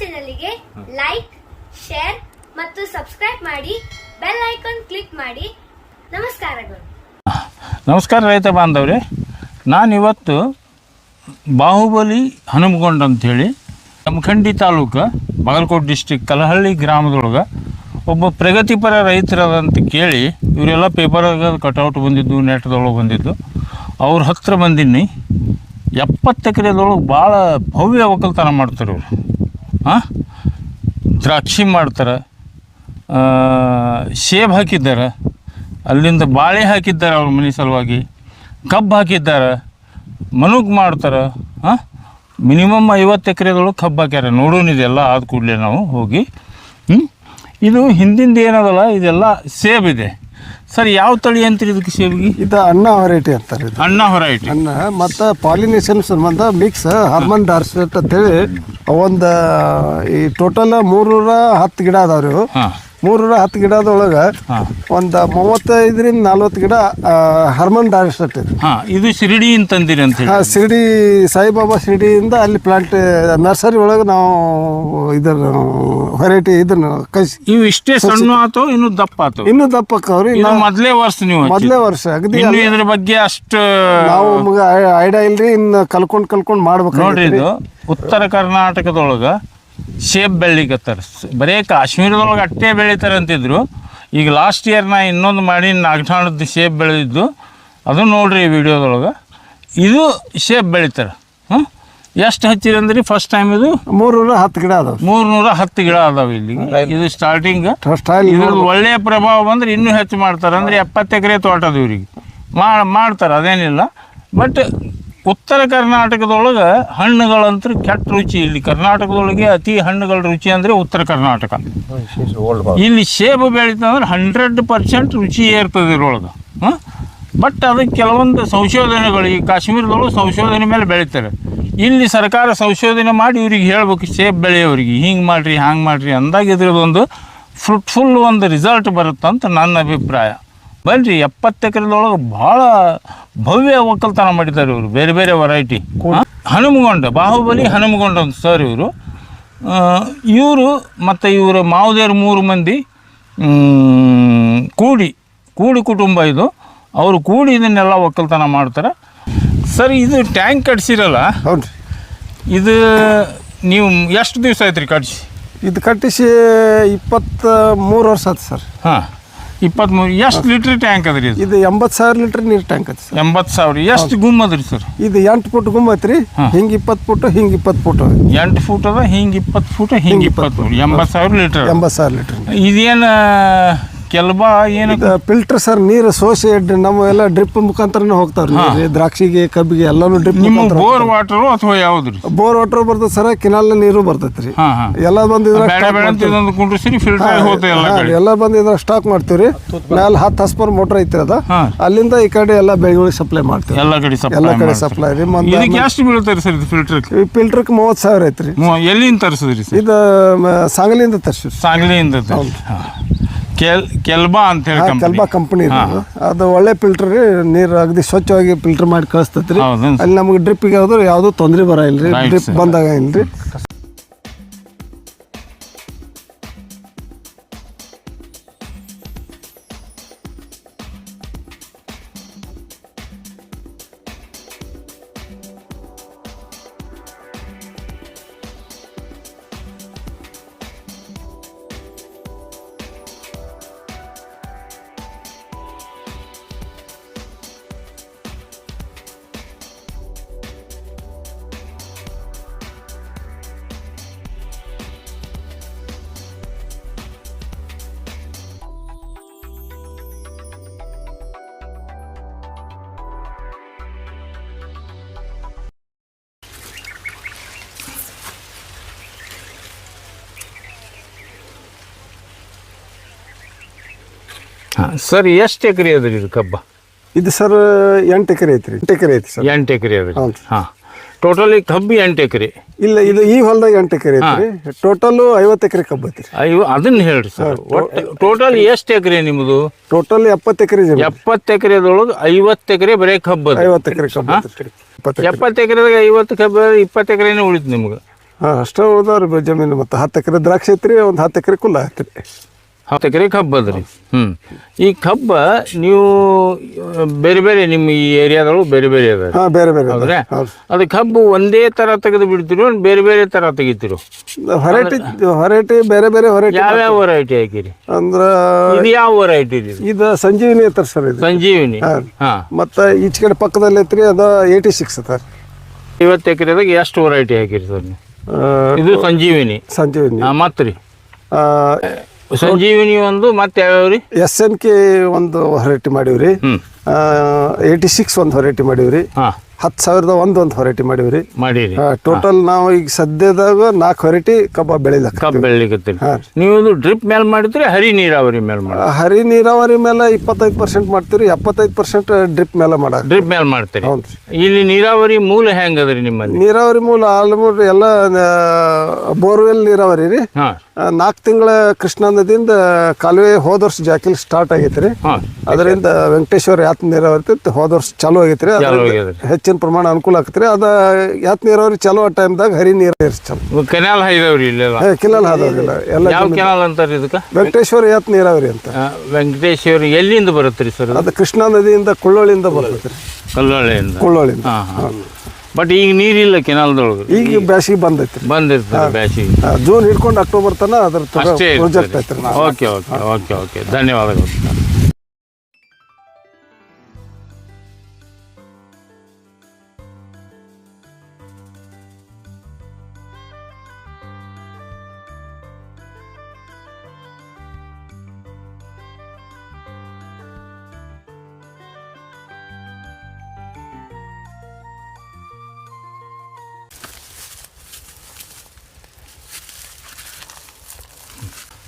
ಚಾನಲಿಗೆ like share ಮತ್ತು subscribe ಮಾಡಿ bell icon click ಮಾಡಿ. ನಮಸ್ಕಾರಗಳು. ನಮಸ್ಕಾರ ರೈತ ಬಾಂಧವ್ರೆ. ನಾನಿವತ್ತು ಬಾಹುಬಲಿ ಹನುಮಗೊಂಡ ಅಂಥೇಳಿ ಜಮಖಂಡಿ ತಾಲೂಕು ಬಾಗಲಕೋಟೆ ಡಿಸ್ಟಿಕ್ ಕಲಹಳ್ಳಿ ಗ್ರಾಮದೊಳಗೆ ಒಬ್ಬ ಪ್ರಗತಿಪರ ರೈತರದಂತ ಕೇಳಿ ಇವರೆಲ್ಲ ಪೇಪರಾಗ ಕಟೌಟ್ ಬಂದಿದ್ದು ನೆಟ್ದೊಳಗೆ ಬಂದಿದ್ದು. ಅವ್ರ ಹತ್ರ ಬಂದಿನಿ. ಎಪ್ಪತ್ತು ಎಕರೆದೊಳಗೆ ಭಾಳ ಭವ್ಯ ಒಕ್ಕಲ್ತನ ಮಾಡ್ತಾರೆ ಇವರು. ದ್ರಾಕ್ಷಿ ಮಾಡ್ತಾರೆ. ಸೇಬ್ ಹಾಕಿದ್ದಾರೆ. ಅಲ್ಲಿಂದ ಬಾಳೆ ಹಾಕಿದ್ದಾರೆ ಅವ್ರ ಮನೆ ಸಲುವಾಗಿ. ಕಬ್ಬು ಹಾಕಿದ್ದಾರೆ. ಮನುಗ್ ಮಾಡ್ತಾರೆ. ಹಾಂ ಮಿನಿಮಮ್ ಐವತ್ತು ಎಕರೆದೊಳಗೆ ಕಬ್ಬು ಹಾಕ್ಯಾರ. ನೋಡೋಣ ಇದೆಲ್ಲ ಆದ ಕೂಡಲೇ ನಾವು ಹೋಗಿ. ಇದು ಹಿಂದಿಂದ ಏನದಲ್ಲ, ಇದೆಲ್ಲ ಸೇಬ್ ಇದೆ. ಸರ್ ಯಾವ ತಳಿ ಅಂತೀರಿ ಇದಕ್ಕೆ ಸೇವಿಗೆ ಇದು ಅನ್ನ ವೆರೈಟಿ ಅಂತಾರೆ ಇದು. ಅಣ್ಣ ಹೊರೈಟಿ ಅನ್ನ ಮತ್ತು ಪಾಲಿನೇಷನ್ ಸಂಬಂಧ ಮಿಕ್ಸ್ ಹಾರ್ಮೋನ್ ಡಾರ್ಸೆಟ್ ಅಂತೇಳಿ ಒಂದು ಈ ಟೋಟಲ್ ಮೂರ್ನೂರ ಹತ್ತು ಗಿಡ ಅದಾವ್ರಿ ಇವು. ಹಾಂ. ಮೂರ್ನೂರ ಹತ್ತು ಗಿಡದೊಳಗೆ ಒಂದು ಮೂವತ್ತೈದರಿಂದ ನಲ್ವತ್ತು ಗಿಡ ಹರ್ಮನ್ ಡಾರ್ಸೆಟ್ ಇದೆ. ಹಾಂ ಇದು ಶಿರಡಿ ಅಂತಂದಿರಿ ಅಂತ ಆ, ಶಿರ್ಡಿ ಸಾಯಿಬಾಬಾ ಶಿರ್ಡಿಯಿಂದ ಅಲ್ಲಿ ಪ್ಲಾಂಟ್ ನರ್ಸರಿ ಒಳಗೆ ನಾವು ಇದರ ವೆರೈಟಿ ಇದನ್ನು ಕಸಿ ಇವು ಇಷ್ಟೇ ಸಣ್ಣ ಆತೋ ಇನ್ನು ದಪ್ಪ ಆತೋ? ಇನ್ನೂ ದಪ್ಪಕ್ಕವ್ರಿ ಇದು ಮೊದಲೇ ವರ್ಷ ನೀವು ಹಚ್ಚಿದ್ದು. ಮೊದಲೇ ವರ್ಷ. ಅಗದಿ ಇನ್ನು ಇದ್ರ ಬಗ್ಗೆ ಅಷ್ಟು ನಾವು ನಮ್ಗೆ ಐಡಿಯಾ ಇಲ್ರಿ ಇನ್ನು ಕಲ್ಕೊಂಡು ಕಲ್ಕೊಂಡ್ ಮಾಡ್ಬೇಕು ನೋಡ್ರಿ ಇದು ಉತ್ತರ ಕರ್ನಾಟಕದೊಳಗೆ ಸೇಬ್ ಬೆಳಿಕತ್ತಾರ ಬರೇ ಕಾಶ್ಮೀರದೊಳಗೆ ಅಟ್ಟೆ ಬೆಳೀತಾರೆ ಅಂತಿದ್ರು. ಈಗ ಲಾಸ್ಟ್ ಇಯರ್ ನಾ ಇನ್ನೊಂದು ಮಾಡಿ ನಾಗಠಾಣದ ಸೇಬ್ ಬೆಳೆದಿದ್ದು. ಅದು ನೋಡ್ರಿ ಈ ವಿಡಿಯೋದೊಳಗೆ. ಇದು ಸೇಬ್ ಬೆಳಿತಾರೆ. ಹ್ಞೂ ಎಷ್ಟು ಹಚ್ಚಿರಿ ಅಂದ್ರಿ ಫಸ್ಟ್ ಟೈಮ್ ಇದು? ಮೂರ್ನೂರ ಹತ್ತು ಗಿಡ ಅದಾವ. ಮೂರ್ನೂರ ಹತ್ತು ಗಿಡ ಅದಾವೆ ಇಲ್ಲಿ. ಇದು ಸ್ಟಾರ್ಟಿಂಗ್ ಇದ್ರದ್ದು ಒಳ್ಳೆಯ ಪ್ರಭಾವ ಬಂದ್ರೆ ಇನ್ನೂ ಹೆಚ್ಚು ಮಾಡ್ತಾರೆ. ಅಂದ್ರೆ ಎಪ್ಪತ್ತು ಎಕರೆ ತೋಟ ಇವ್ರಿಗೆ. ಮಾಡ್ತಾರೆ ಅದೇನಿಲ್ಲ. ಬಟ್ ಉತ್ತರ ಕರ್ನಾಟಕದೊಳಗೆ ಹಣ್ಣುಗಳಂತೂ ಕೆಟ್ಟ ರುಚಿ ಇಲ್ಲಿ. ಕರ್ನಾಟಕದೊಳಗೆ ಅತಿ ಹಣ್ಣುಗಳ ರುಚಿ ಅಂದರೆ ಉತ್ತರ ಕರ್ನಾಟಕ. ಇಲ್ಲಿ ಸೇಬು ಬೆಳೀತಂದ್ರೆ ಹಂಡ್ರೆಡ್ ಪರ್ಸೆಂಟ್ ರುಚಿ ಇರ್ತದೆ ಇದ್ರೊಳಗೆ. ಬಟ್ ಅದಕ್ಕೆ ಕೆಲವೊಂದು ಸಂಶೋಧನೆಗಳು, ಈ ಕಾಶ್ಮೀರದೊಳಗೆ ಸಂಶೋಧನೆ ಮೇಲೆ ಬೆಳೀತಾರೆ. ಇಲ್ಲಿ ಸರ್ಕಾರ ಸಂಶೋಧನೆ ಮಾಡಿ ಇವ್ರಿಗೆ ಹೇಳ್ಬೇಕು, ಸೇಬ್ ಬೆಳೆಯೋರಿಗೆ, ಹಿಂಗೆ ಮಾಡಿರಿ ಹಂಗೆ ಮಾಡಿರಿ ಅಂದಾಗ ಇದ್ರದ್ದೊಂದು ಫ್ರೂಟ್ಫುಲ್ ಒಂದು ರಿಸಲ್ಟ್ ಬರುತ್ತಂತ ನನ್ನ ಅಭಿಪ್ರಾಯ. ಬನ್ರಿ ಎಪ್ಪತ್ತು ಎಕರೆದೊಳಗೆ ಭಾಳ ಭವ್ಯ ಒಕ್ಕಲ್ತನ ಮಾಡಿದ್ದಾರೆ ಇವರು ಬೇರೆ ಬೇರೆ ವೆರೈಟಿ ಹನುಮಗೊಂಡ ಬಾಹುಬಲಿ ಹನುಮಗೊಂಡ ಅಂತ ಸರ್ ಇವರು. ಇವರು ಮತ್ತು ಇವರ ಮಾವುದೇರು ಮೂರು ಮಂದಿ ಕೂಡಿ ಕೂಡಿ ಕುಟುಂಬ ಇದು. ಅವರು ಕೂಡಿ ಇದನ್ನೆಲ್ಲ ಒಕ್ಕಲ್ತನ ಮಾಡ್ತಾರೆ. ಸರ್ ಇದು ಟ್ಯಾಂಕ್ ಕಟ್ಸಿರಲ್ಲ? ಹೌದು ಇದು ನೀವು ಎಷ್ಟು ದಿವಸ ಆಯ್ತು ರೀ ಕಟ್ಸಿ? ಇದು ಕಟ್ಟಿಸಿ ಇಪ್ಪತ್ತ ಮೂರು ವರ್ಷ ಆಯ್ತು ಸರ್ ಹಾಂ. ಇಪ್ಪತ್ತ್ಮೂರು ಎಷ್ಟು ಲೀಟ್ರ್ ಟ್ಯಾಂಕ್ ಅದ ರೀ ಇದು ಎಂಬತ್ತು ಸಾವಿರ ಲೀಟ್ರ್ ನೀರು ಟ್ಯಾಂಕ್ ಅದ ಸರ್. ಎಂಬತ್ತು ಸಾವಿರ ಎಷ್ಟು ಗುಮ್ ರೀ ಸರ್? ಇದು ಎಂಟು ಫುಟ್ ಗುಮ್ ಐತ್ರಿ ಹಿಂಗೆ ಇಪ್ಪತ್ತು ಫುಟ್ ಹಿಂಗೆ ಇಪ್ಪತ್ತು ಫುಟ್. ಎಂಟು ಫೂಟ್ ಅದ ಹಿಂಗೆ ಇಪ್ಪತ್ತು ಫೂಟ್ ಹಿಂಗೆ ಇಪ್ಪತ್ತು ಎಂಬತ್ತು ಸಾವಿರ ಲೀಟ್ರ್. ಎಂಬತ್ತು ಸಾವಿರ ಲೀಟ್ರ್. ಇದೇನು ಕೆಲಬ ಏನು ಫಿಲ್ಟರ್ ಸರ್ ನೀರು ಸೋಸಿ ನಮ್ಮ ಎಲ್ಲ ಡ್ರಿಪ್ ಮುಖಾಂತರನೇ ಹೋಗ್ತಾವ್ರಿ ನೀರು. ದ್ರಾಕ್ಷಿಗೆ ಕಬ್ಬಿಗೆ ಎಲ್ಲಾನು ಡ್ರಿಪ್ ನಿಮ್ಮ ಬೋರ್ ವಾಟರ್ ಅಥವಾ ಯಾವ್ದು ಬೋರ್ ವಾಟರ್ ಬರ್ತದೆ ಸರ್ ಕೆನಾಲ್ ನೀರು ಬರ್ತೈತ್ರಿ. ಎಲ್ಲ ಬಂದಿದ್ರೆ ಕುಂಡ್ರಿಸಿ ಫಿಲ್ಟರ್ ಎಲ್ಲ ಬಂದಿದ್ರೆ ಸ್ಟಾಕ್ ಮಾಡ್ತೀವಿ ಮ್ಯಾಲ ಹತ್ತು ಹಸ್ಪರ್ ಮೋಟರ್ ಐತ್ರಿ ಅದ. ಅಲ್ಲಿಂದ ಈ ಕಡೆ ಎಲ್ಲ ಬೆಳೆಗಳಿಗೆ ಸಪ್ಲೈ ಮಾಡ್ತೀವಿ. ಎಲ್ಲ ಕಡೆ ಎಲ್ಲ ಸಪ್ಲೈ ಕಡೆ ಸಪ್ಲೈ ರೀ. ಇದಕ್ಕೆ ಎಷ್ಟು ಬೀಳ್ತಾರೆ ಸರ್ ಇದು ಈ ಫಿಲ್ಟರ್ಗೆ ಮೂವತ್ತು ಸಾವಿರ ಐತ್ರಿ. ಎಲ್ಲಿಂದ ತರಿಸಿದ್ರಿ ಇದು ಸಾಂಗ್ಲಿಯಿಂದ ತರಿಸಿದ್ರಿ ಸಾಂಗ್ಲಿಯಿಂದ ತರ್ಸಿ. ಕೆಲ್ ಕೆಲ್ಬಾ ಅಂತ ಹೇಳಿ ಕೆಲ್ಬಾ ಕಂಪನಿ ಅದು ಒಳ್ಳೆ ಫಿಲ್ಟರ್ ರೀ ನೀರು ಅಗದಿ ಸ್ವಚ್ಛವಾಗಿ ಫಿಲ್ಟರ್ ಮಾಡಿ ಕಳಿಸ್ತೈತ್ರಿ. ಅಲ್ಲಿ ನಮಗೆ ಡ್ರಿಪ್ಪಿಗೆ ಯಾವ್ದು ಯಾವುದೂ ತೊಂದರೆ ಬರ ಇಲ್ರಿ ಡ್ರಿಪ್. ಬಂದಾಗ ಇಲ್ರಿ ಹಾಂ ಸರ್ ಎಷ್ಟು ಎಕರೆ ಅದ್ರಿ ಇದು ಕಬ್ಬ? ಇದು ಸರ್ ಎಂಟು ಎಕರೆ ಐತ್ರಿ. ಎಂಟು ಎಕರೆ ಐತಿ ಸರ್. ಎಂಟು ಎಕರೆ ಅದ್ರಿ. ಹೌದು. ಹಾಂ. ಟೋಟಲಿ ಕಬ್ಬು ಎಂಟು ಎಕರೆ. ಇಲ್ಲ ಇದು ಈ ಹೊಲದಾಗ ಎಂಟು ಎಕರೆ ಐತ್ರಿ. ಟೋಟಲ್ ಐವತ್ತು ಎಕರೆ ಕಬ್ಬು ಐತ್ರಿ. ಅಯ್ಯೋ ಅದನ್ನ ಹೇಳ್ರಿ ಸರ್. ಒಟ್ಟು ಟೋಟಲ್ ಎಷ್ಟು ಎಕರೆ ನಿಮ್ಮದು ಟೋಟಲ್ ಎಪ್ಪತ್ತು ಎಕರೆ ಜಮೀನು. ಎಪ್ಪತ್ತು ಎಕರೆದೊಳಗೆ ಐವತ್ತು ಎಕರೆ ಬರೀ ಕಬ್ಬು ಅದ ಐವತ್ತು ಎಕರೆ ಕಬ್ಬು ಐತ್ರಿ ಇಪ್ಪತ್ತು ಎಕರೆ. ಎಪ್ಪತ್ತು ಎಕರೆದಾಗ ಐವತ್ತು ಕಬ್ಬು ಇಪ್ಪತ್ತು ಎಕರೆನೇ ಉಳಿತು ನಿಮ್ಗೆ. ಹಾಂ ಅಷ್ಟೇ ಉಳ್ದವ್ರಿ ಜಮೀನು. ಮತ್ತು ಹತ್ತು ಎಕರೆ ದ್ರಾಕ್ಷಿ ಐತ್ರಿ ಒಂದು ಹತ್ತು ಎಕರೆ ಕುಲ್ಲ ಐತ್ರಿ. ಹತ್ತು ಎಕರೆ ಕಬ್ಬು ಅದ್ರಿ ಹ್ಞೂ ಈ ಕಬ್ಬ ನೀವು ಬೇರೆ ಬೇರೆ ನಿಮ್ಮ ಈ ಏರಿಯಾದೊಳಗೆ ಬೇರೆ ಬೇರೆ ಅದ ಹಾಂ ಬೇರೆ ಬೇರೆ ಹೌದ್ರಾ? ಹೌದು. ಅದು ಕಬ್ಬು ಒಂದೇ ಥರ ತೆಗೆದು ಬಿಡ್ತೀರೋ ಬೇರೆ ಬೇರೆ ಥರ ತೆಗಿತೀರೋ? ಹೊರಟಿ ಹೊರಟಿ ಬೇರೆ ಬೇರೆ ಯಾವ ಯಾವ್ಯಾವ ವೆರೈಟಿ ಹಾಕಿರಿ? ಅಂದ್ರೆ ಇದು ಯಾವ ವೆರೈಟಿ ಇದು? ಇದು ಸಂಜೀವಿನಿ ಐತರ್ ಸರ್ ಇದು. ಸಂಜೀವಿನಿ. ಹಾಂ. ಮತ್ತು ಈಚೆ ಕಡೆ ಪಕ್ಕದಲ್ಲಿ ಐತ್ರಿ ಅದು ಏಯ್ಟಿ ಸಿಕ್ಸ್ ಸರ್ ಐವತ್ತು ಎಕರೆದಾಗ ಎಷ್ಟು ವೆರೈಟಿ ಹಾಕಿರಿ ಸರ್ ನೀವು? ಇದು ಸಂಜೀವಿನಿ. ಸಂಜೀವಿನಿ. ಹಾಂ ಮತ್ತೆ ರೀ. ಸಂಜೀವಿನಿ ಒಂದು ಮತ್ತೆ ಯಾವ್ಯಾವ ರೀ ಎಸ್ ಎನ್ ಕೆ ಒಂದು ಹೊರಟಿ ಮಾಡೀವ್ರಿ. ಏಯ್ಟಿ ಸಿಕ್ಸ್ ಒಂದು ಮಾಡೀವ್ರಿ. ರೀ ಹತ್ತು ಸಾವಿರದ ಒಂದು ಒಂದು ಹೊರೈಟಿ ಮಾಡೀವ್ರಿ. ಮಾಡೀರಿ. ಟೋಟಲ್ ನಾವು ಈಗ ಸದ್ಯದಾಗ ನಾಲ್ಕು ವೆರೈಟಿ ಕಬ್ಬ ಬೆಳಿಲಕ್ಕ ಕಬ್ಬು ಹಾಂ. ನೀವು ಡ್ರಿಪ್ ಮೇಲೆ ಮಾಡಿದ್ರೆ ಹರಿ ನೀರಾವರಿ ಮೇಲೆ ಮಾಡಿ ಹರಿ ನೀರಾವರಿ ಮೇಲೆ ಇಪ್ಪತ್ತೈದು ಪರ್ಸೆಂಟ್ ಮಾಡ್ತೀವಿ ಎಪ್ಪತ್ತೈದು ಪರ್ಸೆಂಟ್ ಡ್ರಿಪ್ ಮೇಲೆ ಮಾಡ. ಡ್ರಿಪ್ ಮೇಲೆ ಮಾಡ್ತೀರಿ. ಇಲ್ಲಿ ನೀರಾವರಿ ಮೂಲ ಹೆಂಗದ್ರಿ ನಿಮ್ಮಲ್ಲಿ? ನೀರಾವರಿ ಮೂಲ ಆಲ್ಮೋಸ್ಟ್ ಎಲ್ಲ ಬೋರ್ವೆಲ್ ನೀರಾವರಿ ರೀ. ಹಾಂ. ನಾಲ್ಕು ತಿಂಗಳ ಕೃಷ್ಣಾ ನದಿಯಿಂದ ಕಾಲುವೆ ಹೋದ ವರ್ಷ ಜಾಕಿಲ್ ಸ್ಟಾರ್ಟ್ ಆಗೈತೆ ರೀ. ಅದರಿಂದ ವೆಂಕಟೇಶ್ವರ ಯಾತ್ ನೀರಾವರಿ ಹೋದ ವರ್ಷ ಚಾಲೂ ಆಗೈತ್ರಿ. ಹೆಚ್ಚಿನ ಪ್ರಮಾಣ ಅನುಕೂಲ ಆಗತ್ರಿ ಅದ ಯಾತ್ ನೀರಾವರಿ ಚಾಲೂ ಆ ಟೈಮ್ದಾಗ ಹರಿ ನೀರಾವರಿ ಚಲೋ. ಕೆನಾಲ್ ಹೈದವ್ರಿ ಇಲ್ಲ ಕೆನಾಲ್ ಹಾದವ್ರಿಲ್ಲ ಎಲ್ಲ. ಯಾವ ಕೆನಾಲ್ ಅಂತಾರೆ ಇದಕ್ಕೆ? ವೆಂಕಟೇಶ್ವರ ಯಾತ್ ನೀರಾವರಿ ಅಂತ. ವೆಂಕಟೇಶ್ವರ ಎಲ್ಲಿಂದ ಬರುತ್ತೆ ರೀ ಸರ್? ಅದು ಕೃಷ್ಣಾ ನದಿಯಿಂದ ಕುಳ್ಳೋಳಿಂದ ಬರುತ್ತೆ ಕಲ್ಲಳ್ಳಿಯಿಂದ ಕುಳ್ಳೋಳಿಂದ ಬಟ್ ಈಗ ನೀರಿಲ್ಲ ಕೆನಾಲ್ದೊಳಗೆ. ಈಗ ಬ್ಯಾಸಿಗೆ ಬಂದೈತಿ ಬಂದಿರ್ತದೆ ಬ್ಯಾಸಿಗೆ. ಜೂನ್ ಹಿಡ್ಕೊಂಡು ಅಕ್ಟೋಬರ್ ತನಕ ಅದ್ರ project okay okay okay okay. ಧನ್ಯವಾದಗಳು.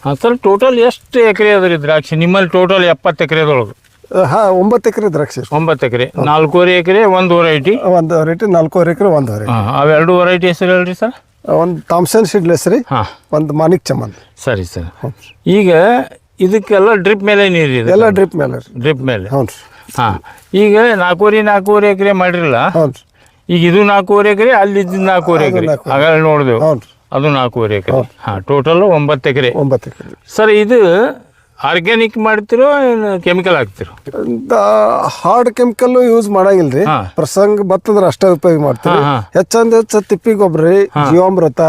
ಹಾಂ ಸರ್ ಟೋಟಲ್ ಎಷ್ಟು ಎಕರೆ ಅದ್ರಿ ರೀ ದ್ರಾಕ್ಷಿ? ನಿಮ್ಮಲ್ಲಿ ಟೋಟಲ್ ಎಪ್ಪತ್ತು ಎಕರೆದೊಳಗೆ. ಹಾ ಒಂಬತ್ತು ಎಕರೆ ದ್ರಾಕ್ಷಿ. ಒಂಬತ್ತು ಎಕರೆ. ನಾಲ್ಕೂವರೆ ಎಕರೆ ಒಂದು ವೆರೈಟಿ ಒಂದು ವೆರೈಟಿ ನಾಲ್ಕೂವರೆ ಎಕರೆ ಒಂದು ವೆರೈಟಿ ಹಾಂ ಅವೆರಡು ವೆರೈಟಿ ಹೆಸರು ಹೇಳ್ರಿ ಸರ್? ಒಂದು ಥಾಮ್ಸನ್ ಸೀಡ್ಲೆಸ್ ರೀ ಹಾಂ. ಒಂದು ಮಾನಿಕ್ ಚಮನ್. ಸರಿ ಸರ್. ಈಗ ಇದಕ್ಕೆಲ್ಲ ಡ್ರಿಪ್ ಮೇಲೆ ನೀರು ಇದೆ ಎಲ್ಲ ಡ್ರಿಪ್ ಮೇಲೆ ಡ್ರಿಪ್ ಮೇಲೆ? ಹ್ಞೂ ರೀ ಹಾಂ. ಈಗ ನಾಲ್ಕೂವರೆ ನಾಲ್ಕೂವರೆ ಎಕರೆ ಮಾಡಿರಲ್ಲ? ಹ್ಞೂ ರೀ ಈಗ ಇದು ನಾಲ್ಕೂವರೆ ಎಕರೆ ಅಲ್ಲಿ ಇದ್ದಿದ್ದು ನಾಲ್ಕೂವರೆ ಎಕರೆ. ಹಾಗಾದ್ರೆ ನೋಡಿದೆವು. ಹ್ಞೂ ರೀ ಅದು ನಾಲ್ಕೂವರೆ ಎಕರೆ. ಹಾಂ ಟೋಟಲ್ ಒಂಬತ್ತು ಎಕರೆ. ಒಂಬತ್ತು ಎಕರೆ. ಸರ್ ಇದು ಆರ್ಗ್ಯಾನಿಕ್ ಮಾಡ್ತಿರೋ ಏನು ಕೆಮಿಕಲ್ ಹಾಕ್ತಿರೋ? ಹಾರ್ಡ್ ಕೆಮಿಕಲ್ ಯೂಸ್ ಮಾಡಂಗಿಲ್ಲ ರೀ ಪ್ರಸಂಗ ಬತ್ತಂದ್ರೆ ಅಷ್ಟೇ ಉಪಯೋಗ ಮಾಡ್ತೀವಿ. ಹೆಚ್ಚಂದ ಹೆಚ್ಚ ತಿಪ್ಪಿ ಗೊಬ್ಬರ ರೀ ಜೀವಾಮೃತ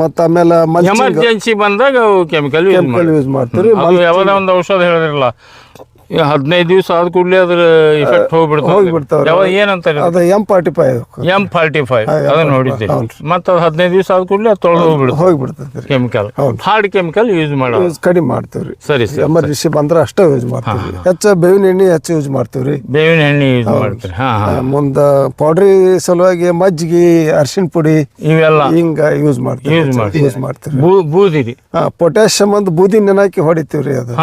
ಮತ್ತ ಆಮೇಲೆ ಎಮರ್ಜೆನ್ಸಿ ಬಂದಾಗ ಕೆಮಿಕಲ್ ಯೂಸ್ ಕೆಮಿಕಲ್ ಯೂಸ್ ಮಾಡ್ತೀವಿ ಯಾವ್ದೋ ಒಂದು ಔಷಧ ಹೇಳಿದ್ರಲ್ಲ ಈ ಹದಿನೈದು ದಿವಸ ಆದ ಕೂಡಲೇ ಅದ್ರ ಇಫೆಕ್ಟ್ ಹೋಗ್ಬಿಡ್ತಾವೆ. ಯಾವ ಏನಂತಾರೆ ಅದು M forty five M forty five ಅದನ್ನ ನೋಡಿದ್ದೆ. ಮತ್ತೆ ಅದು ಹದಿನೈದು ದಿವಸ ಆದ ಕೂಡಲೇ ತೊಳೆದು ಹೋಗ್ಬಿಡ್ತು ಹೋಗ್ಬಿಡ್ತದೆ chemical. Hard chemical use use ಕಡಿಮೆ ಮಾಡ್ತೀವಿ ರೀ ಸರಿ ಸರ್. ಎಮರ್ಜೆನ್ಸಿ ಬಂದ್ರೆ ಅಷ್ಟೇ ಯೂಸ್ ಮಾಡ್ತೀವಿ ಹೆಚ್ಚು ಬೇವಿನ ಎಣ್ಣೆ ಹೆಚ್ಚು ಯೂಸ್ ಮಾಡ್ತೀವಿ ರೀ ಬೇವಿನ ಎಣ್ಣೆ ಯೂಸ್ ಮಾಡ್ತೀರಿ ಹಾಂ ಮುಂದೆ ಪೌಡ್ರಿ ಸಲುವಾಗಿ ಮಜ್ಜಿಗೆ ಅರಿಶಿಣ ಪುಡಿ ಇವೆಲ್ಲ ಹಿಂಗ ಯೂಸ್ ಮಾಡ್ತೀವಿ ಯೂಸ್ ಮಾಡ್ತೀವಿ. ಯೂಸ್ ಮಾಡ್ತೀವಿ ಬೂದಿ ರೀ ಪೊಟ್ಯಾಶಿಯಮ್ ಒಂದು ಬೂದಿ ನೆನಾಕಿ ಹೊಡಿತೀವಿ ರೀ ಅದು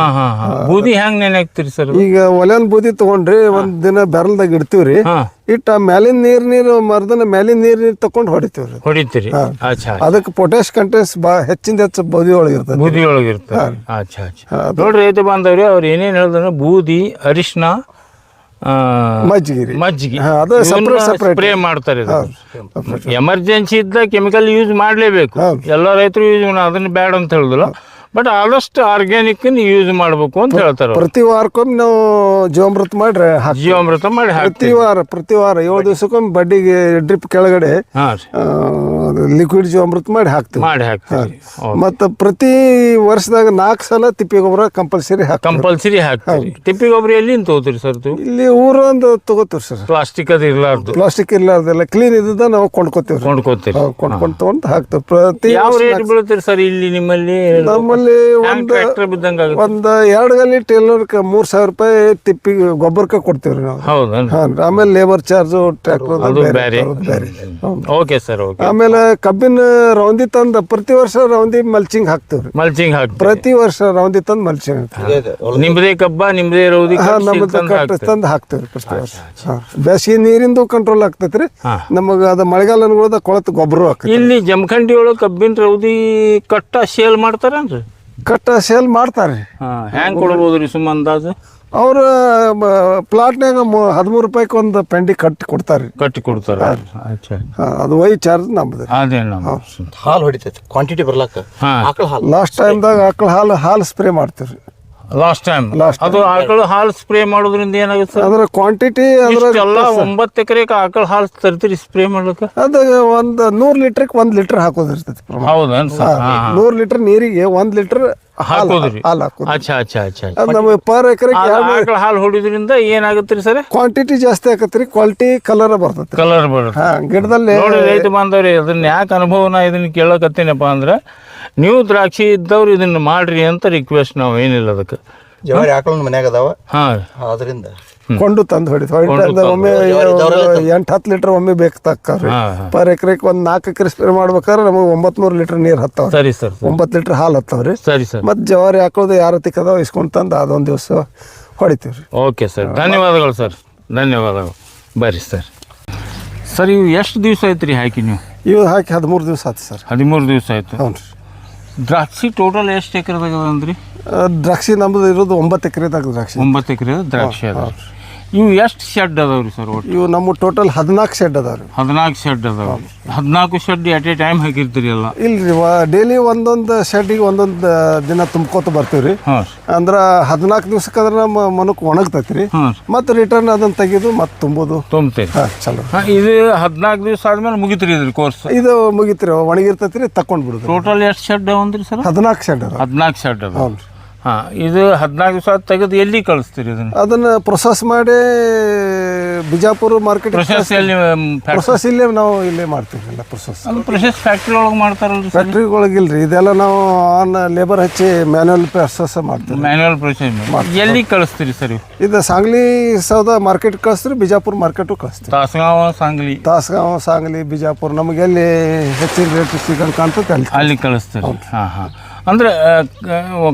ಬೂದಿ ಹೆಂಗ್ ನೆನೆ ಹಾಕ್ತೀರಿ ಸರ್ ಈಗ ಒಲೆನ್ ಬೂದಿ ತಗೊಂಡ್ರಿ ಒಂದ್ ದಿನ ಬೆರಲ್ದಾಗ ಇಡ್ತೀವ್ರಿ. ಹಾಂ. ಇಟ್ಟ ಮ್ಯಾಲಿನ ನೀರ್ ನೀರು ಮರದನ ಮ್ಯಾಲಿನ ನೀರ್ ನೀರು ತಕೊಂಡ್ ಹೊಡಿತೀವ್ರಿ. ಹೊಡಿತೀರಿ? ಅಚ್ಚಾ ಅದಕ್ಕೆ ಪೊಟ್ಯಾಶ್ ಕಂಟೆನ್ಸ್ ಬಾ ಹೆಚ್ಚಿಂದ ಹೆಚ್ಚು ಬೂದಿ ಒಳಗಿರ್ತದೆ ಬೂದಿ ಒಳಗೆ ಇರ್ತದೆ ನೋಡ್ರಿ ರೈತ ಬಾಂಧವ್ರಿ ಅವ್ರು ಏನೇನು ಹೇಳಿದ್ರೆ ಬೂದಿ ಅರಿಶಿನ ಆ, ಮಜ್ಜಿಗೆ. ರೀ ಮಜ್ಜಿಗೆ. ಹಾ, ಅದು separate, separate. ಸ್ಪ್ರೇ ಮಾಡ್ತಾರೆ ಎಮರ್ಜೆನ್ಸಿ ಇದ್ದ ಕೆಮಿಕಲ್ ಯೂಸ್ ಮಾಡಲೇಬೇಕು. ಹೌದು. ಎಲ್ಲ ರೈತರು ಯೂಸ್ ಅದನ್ನ ಬೇಡ ಅಂತ ಹೇಳಿದ್ರು ಬಟ್ ಆದಷ್ಟು ಆರ್ಗ್ಯಾನಿಕ್ ಯೂಸ್ ಮಾಡಬೇಕು ಅಂತ ಹೇಳ್ತಾರೆ ಪ್ರತಿ ವಾರಕ್ಕೊಮ್ಮೆ ನಾವು ಜೀವಾಮೃತ ಮಾಡ್ರೆ ಜೀವಾಮೃತ ಮಾಡಿ ಪ್ರತಿ ವಾರ ಪ್ರತಿ ವಾರ ಏಳು ದಿವಸಕ್ಕೊಮ್ಮೆ ಬಡ್ಡಿಗೆ ಡ್ರಿಪ್ ಕೆಳಗಡೆ ಲಿಕ್ವಿಡ್ ಜೀವಾಮೃತ ಮಾಡಿ ಹಾಕ್ತೀವಿ. ಮಾಡಿ ಹಾಕ್ತೀವಿ. ಮತ್ತು ಪ್ರತಿ ವರ್ಷದಾಗ ನಾಲ್ಕು ಸಲ ತಿಪ್ಪಿ ಗೊಬ್ಬರ ಕಂಪಲ್ಸರಿ ಹಾಕಿ ಕಂಪಲ್ಸರಿ ಹಾಕ್ತೀವಿ ತಿಪ್ಪಿ ಗೊಬ್ಬರ ಎಲ್ಲಿ ತಗೋತೀರಿ ಸರ್ ಇಲ್ಲಿ ಊರೊಂದು ತಗೋತೀವಿ ಸರ್. ಪ್ಲಾಸ್ಟಿಕ್ ಅದು ಇರಲಾರ್ದು. ಪ್ಲಾಸ್ಟಿಕ್ ಇರ್ಲಾರ್ದೆಲ್ಲ ಕ್ಲೀನ್ ಇದ್ದದ ನಾವು ಕೊಂಡ್ಕೋತೀವಿ ಕೊಂಡ್ಕೋತೀವಿ ಕೊಂಡ್ಕೊಂಡು ತಗೊಂಡು ಹಾಕ್ತೀವಿ. ಪ್ರತಿ ಯಾವ ರೇಟ್ ಬೀಳ್ತೀರಿ ಸರ್ ಇಲ್ಲಿ ನಿಮ್ಮಲ್ಲಿ ನಮ್ಮಲ್ಲಿ ಒಂದು ಒಂದ್ ಎರಡು ಗಲ್ಲಿ ಟೇಲರ್ ಮೂರು ಸಾವಿರ ರೂಪಾಯಿ ತಿಪ್ಪಿ ಗೊಬ್ಬರಕ್ಕೆ ಕೊಡ್ತೀವಿ ರೀ ನಾವು ಆಮೇಲೆ ಲೇಬರ್ ಚಾರ್ಜು ಟ್ರ್ಯಾಕ್ಟರ್ ಆಮೇಲೆ ಕಬ್ಬಿನ ರೌಂದಿ ತಂದು ಪ್ರತಿ ವರ್ಷ ರೌಂದಿ ಮಲ್ಚಿಂಗ್ ಹಾಕ್ತೀವಿ ರೀ ಮಲ್ಚಿಂಗ್ ಹಾಕ್ ಪ್ರತಿ ವರ್ಷ ರೌಂದಿ ತಂದು ಮಲ್ಚಿಂಗ್ ಹಾಕ್ತೀವಿ ನಿಮ್ದೇ ಕಬ್ಬ ನಿಮ್ದೇ ರೌದಿ ನಮ್ದು ತಂದು ಕಟ್ ಹಾಕ್ತೀರಿ. ತಂದು ಹಾಕ್ತೀವಿ ಪ್ರತಿ ವರ್ಷ. ಬೇಸಿಗೆ ನೀರಿಂದು ಕಂಟ್ರೋಲ್ ಆಗ್ತೈತಿ ರೀ ಅದ ನಮಗೆ ಅದು ಮಳೆಗಾಲ ಕೊಳತ್ ಕೊಳತು ಗೊಬ್ಬರ ಇಲ್ಲಿ ಜಮಖಂಡಿ ಒಳಗೆ ಕಬ್ಬಿನ ರೌದಿ ಕಟ್ಟ ಸೇಲ್ ಮಾಡ್ತಾರೇನ್ರಿ? ಕಟ್ಟ ಸೇಲ್ ಮಾಡ್ತಾರೆ. ಹಾ ಹೆಂಗ್ ಕೊಡ್ಬೋದು ರೀ ಸುಮ್ಮ ಅಂದಾಜು? ಅವ್ರು ಪ್ಲಾಟ್ನಾಗ ಹದಿಮೂರು ರೂಪಾಯಿಗೆ ಒಂದು ಪೆಂಡಿ ಕಟ್ಟಿ ಕೊಡ್ತಾರೆ. ಕಟ್ಟಿ ಕೊಡ್ತಾರೆ. ಅಚ್ಚಾ ಅದು ವೈ ಚಾರ್ಜ್ ನಮ್ದು. ಅದೇ ಹಾಲು ಹೊಡಿತೈತಿ. ಕ್ವಾಂಟಿಟಿ ಬರ್ಲಾಕ ಹಾ. ಲಾಸ್ಟ್ ಟೈಮ್ದಾಗ ಆಕಳ ಹಾಲು ಹಾಲು ಸ್ಪ್ರೇ ಮಾಡ್ತೀವಿ ಲಾಸ್ಟ್ ಟೈಮ್ ಅದು ಆಕಳ ಹಾಲು ಸ್ಪ್ರೇ ಮಾಡೋದ್ರಿಂದ ಏನಾಗುತ್ತೆ ಸರ್? ಅಂದ್ರೆ ಕ್ವಾಂಟಿಟಿ ಅಂದ್ರೆ ಇಷ್ಟೆಲ್ಲ ಒಂಬತ್ತು ಎಕರೆಗೆ ಆಕಳ ಹಾಲು ತರ್ತೀರಿ ಸ್ಪ್ರೇ ಮಾಡ್ಲಿಕ್ಕೆ? ಅದು ಒಂದು ನೂರು ಲೀಟ್ರಿಗೆ ಒಂದು ಲೀಟ್ರ್ ಹಾಕೋದಿರ್ತೈತಿ ಹೌದ ಹೌದನ್ ಸರ್. ನೂರು ಲೀಟ್ರ್ ನೀರಿಗೆ ಒಂದು ಲೀಟ್ರ್ ಹಾಲು ಹಾಕೋದ್ರಿ. ಹಾಲು ಹಾಕೋದು ಅಚ್ಚಾ ಅಚ್ಚಾ ಅಚ್ಚಾ ಅದು ನಮಗೆ ಪರ್ ಎಕರೆಗೆ ಆಕಳ ಹಾಲು ಹೊಡಿದ್ರಿಂದ ಏನಾಗುತ್ತೆ ರೀ ಸರ್? ಕ್ವಾಂಟಿಟಿ ಜಾಸ್ತಿ ಆಕತ್ರಿ ಕ್ವಾಲಿಟಿ ಕಲರ್ ಬರ್ತೈತಿ ಕಲರ್ ಬರುತ್ತೆ. ಹಾ ಗಿಡದಲ್ಲಿ ನೋಡಿ ರೈತ ಬಾಂಧವ್ರಿ ಅದನ್ನ ಯಾಕೆ ಅನುಭವನ ಇದನ್ನ ಕೇಳಕತ್ತೀನಪ್ಪ ಅಂದ್ರೆ ನೀವು ದ್ರಾಕ್ಷಿ ಇದ್ದವ್ರು ಇದನ್ನ ಮಾಡ್ರಿ ಅಂತ ರಿಕ್ವೆಸ್ಟ್ ನಾವು ಏನಿಲ್ಲ ಅದಕ್ಕೆ. ಜವಾರಿ ಆಕಳ ಮನ್ಯಾಗ ಅದಾವ? ಹಾಂ. ಅದರಿಂದ ಕೊಂಡು ತಂದು ಹೊಡಿತು ಒಮ್ಮೆ ಎಂಟು ಹತ್ತು ಲೀಟರ್ ಒಮ್ಮೆ ಬೇಕು ಹಾ ಪರ್ ಎಕರೆಗೆ ಒಂದು ನಾಲ್ಕು ಕ್ರಿಸ್ಪಿ ಸ್ಪ್ರೇ ಮಾಡ್ಬೇಕಾದ್ರೆ ನಮಗೆ ಒಂಬತ್ತು ನೂರು ಲೀಟರ್ ನೀರು ಹತ್ತಾವ ಸರಿ ಸರ್ ಸರಿ. ಒಂಬತ್ತು ಲೀಟರ್ ಹಾಲು ಹತ್ತಾವ್ರಿ. ಸರಿ ಸರ್. ಮತ್ತೆ ಜವಾರಿ ಹಾಕೋದು ಯಾರ ತಿಕ್ಕದಾವ ಇಸ್ಕೊಂಡು ತಂದು ಅದೊಂದು ದಿವಸ ಹೊಡಿತೀವಿ ರೀ ಓಕೆ ಸರ್ ಧನ್ಯವಾದಗಳು ಸರ್. ಧನ್ಯವಾದಗಳು. ಬರ್ರಿ ಸರ್. ಸರ್ ಇವು ಎಷ್ಟು ದಿವಸ ಆಯ್ತು ರೀ ಹಾಕಿ ನೀವು? ಇವು ಹಾಕಿ ಹದಿಮೂರು ದಿವಸ ಆಯ್ತು ಸರ್. ಹದಿಮೂರು ದಿವಸ ಆಯ್ತು. ಹ್ಞೂ ರೀ ದ್ರಾಕ್ಷಿ ಟೋಟಲ್ ಎಷ್ಟು ಎಕರೆದಾಗ ಅಂದ್ರಿ? ಆ, ದ್ರಾಕ್ಷಿ ನಮ್ದು ಇರೋದು ಒಂಬತ್ತು ಎಕರೆದಾಗ ದ್ರಾಕ್ಷಿ. ಒಂಬತ್ತು ಎಕರೆ ದ್ರಾಕ್ಷಿ ಅದ ಇವು ಎಷ್ಟು ಶೆಡ್ ಅದಾವ್ರಿ ಸರ್ ಒಟ್ಟು? ಇವು ನಮ್ಮ ಟೋಟಲ್ ಹದಿನಾಲ್ಕು ಶೆಡ್ ಅದಾವ್ರಿ. ಹದಿನಾಲ್ಕು ಶೆಡ್ ಅದಾವ ಹದಿನಾಲ್ಕು ಶೆಡ್ ಎಟ್ ಎ ಟೈಮ್ ಹಾಕಿರ್ತೀರಿ ಎಲ್ಲ? ಇಲ್ರಿ ಡೈಲಿ ಒಂದೊಂದು ಶೆಡ್ಡಿಗೆ ಒಂದೊಂದು ದಿನ ತುಂಬ್ಕೋತ ಬರ್ತೀವಿ ರೀ ಹಾಂ. ಅಂದ್ರೆ ಹದಿನಾಲ್ಕು ದಿವ್ಸಕ್ಕಾದ್ರೆ ನಮ್ಮ ಮನಕ್ಕೆ ಒಣಗ್ತೈತಿ ರೀ ಹಾಂ. ಮತ್ತು ರಿಟರ್ನ್ ಅದನ್ನ ತೆಗೆದು ಮತ್ತೆ ತುಂಬೋದು. ತುಂಬ್ತೀರಿ. ಹಾಂ ಚಲೋ. ಹಾಂ ಇದು ಹದಿನಾಲ್ಕು ದಿವಸ ಆದ್ಮೇಲೆ ಮುಗಿತ್ರಿ ಇದ್ರಿ ಕೋರ್ಸ್ ಇದು ಮುಗಿತ್ರಿ ಒಣಗಿರ್ತೈತಿ ರೀ ತಕೊಂಡು ಬಿಡುದು ಟೋಟಲ್ ಎಷ್ಟು ಶೆಡ್ ಅವಂದ್ರಿ ಸರ್ ಹದಿನಾಲ್ಕು ಶೆಡ್ ಅದ ಹದಿನಾಲ್ಕು ಶೆಡ್ ಅದ ಹೌದು ರೀ ಹಾಂ ಇದು ಹದಿನಾಲ್ಕು ದಿವಸ ತೆಗೆದು ಎಲ್ಲಿ ಕಳಿಸ್ತೀರಿ ಇದನ್ನು? ಅದನ್ನು ಪ್ರೊಸೆಸ್ ಮಾಡಿ ಬಿಜಾಪುರ ಮಾರ್ಕೆಟ್ ಪ್ರೊಸೆಸ್ ಎಲ್ಲಿ ಪ್ರೊಸೆಸ್ ಇಲ್ಲೇ ನಾವು ಇಲ್ಲೇ ಮಾಡ್ತೀವಿ ಎಲ್ಲ ಪ್ರೊಸೆಸ್ ಅದು ಪ್ರೊಸೆಸ್ ಫ್ಯಾಕ್ಟ್ರಿ ಒಳಗೆ ಮಾಡ್ತಾರೆ ಫ್ಯಾಕ್ಟ್ರಿ ಒಳಗೆ ಇಲ್ಲ ರೀ ಇದೆಲ್ಲ ನಾವು ಆನ್ ಲೇಬರ್ ಹಚ್ಚಿ ಮ್ಯಾನ್ಯಲ್ ಪ್ರೊಸೆಸ್ ಮಾಡ್ತೀವಿ. ಮ್ಯಾನ್ಯುವಲ್ ಪ್ರೊಸೆಸ್ ಎಲ್ಲಿ ಕಳಿಸ್ತೀರಿ ಸರ್ ಇದು ಸಾಂಗ್ಲಿ ಸೌದ ಮಾರ್ಕೆಟ್ ಕಳಿಸ್ತೀರಿ ಬಿಜಾಪುರ ಮಾರ್ಕೆಟು ಕಳಿಸ್ತೀವಿ ತಾಸಗಾಂವ ಸಾಂಗ್ಲಿ. ತಾಸ್ಗಾಂವ್ ಸಾಂಗ್ಲಿ ಬಿಜಾಪುರ ನಮಗೆ ಎಲ್ಲಿ ಹೆಚ್ಚಿನ ರೇಟ್ ಸಿಗಂತ ಅಲ್ಲಿ ಕಳಿಸ್ತೀರಿ. ಹಾಂ ಹಾಂ. ಅಂದ್ರೆ